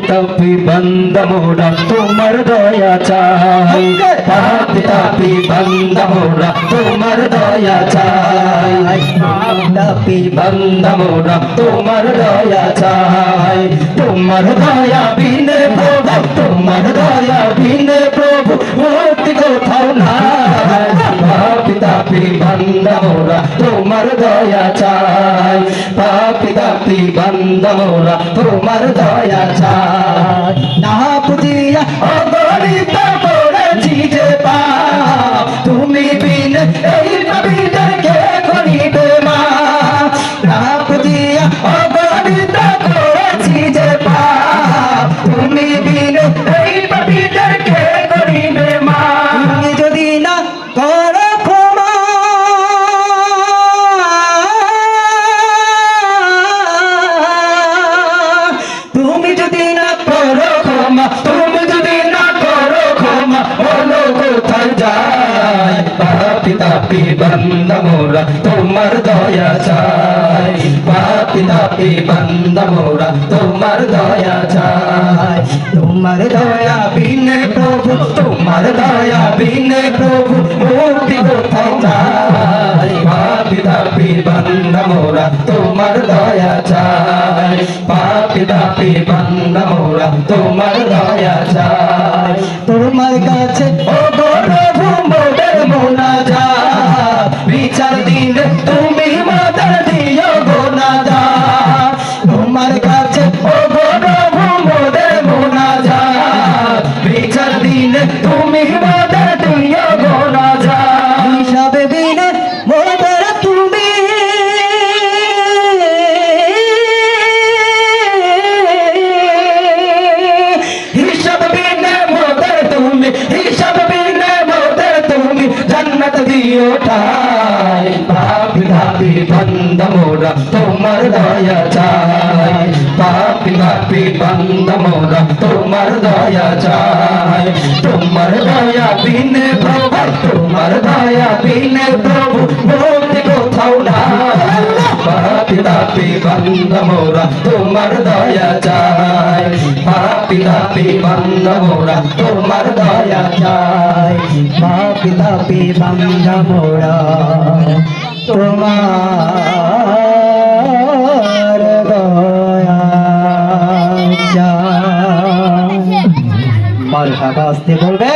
তাপি বন্ধ মোরা তোমার দয়া চাই পাপি তাপি বন্ধ মোরা তোমার দয়া চাই তাপি বন্ধ মোরা তোমার দয়া চাই তোমার দয়া বিনে প্রভু তোমার দয়া বিনে প্রভু মুক্তি কোথাও নাই পাপি তাপি বন্ধ মোরা তোমার দয়া চাই পাপি তাপি বন্ধ মোরা তোমার দয়া চায় না পুজিয়া তাপি বন্ধ মোরা তোমার দয়া চাই। পাপি তাপি বন্ধ মোরা তোমার দয়া চাই। তোমার দয়া বিনে প্রভু, তোমার দয়া বিনে প্রভু, মুক্তি কোথায় চাই পাপি তাপি বন্ধ মোরা তোমার দয়া চাই। পাপি তাপি বন্ধ মোরা তোমার দয়া চাই তুমি হিসাব বিনে মোদের তুমি জান্নাত দিও ঠাই। পাপি ধাপি বন্ধ মোরা, তোমার দয়া চাই। পাপি ধাপি বন্ধ মোরা, তোমার দয়া চাই। তোমার দয়া বিনে প্রভু, তোমার দয়া বিনে প্রভু মুক্তি কোথাও না পাপি ধাপি বন্ধ মোরা, তোমার দয়া চাই। মোরা তোমার দয়া চাই। পাপি তাপি বন্ধ মোরা তোমার দয়া চাই। মার আসতে বলবে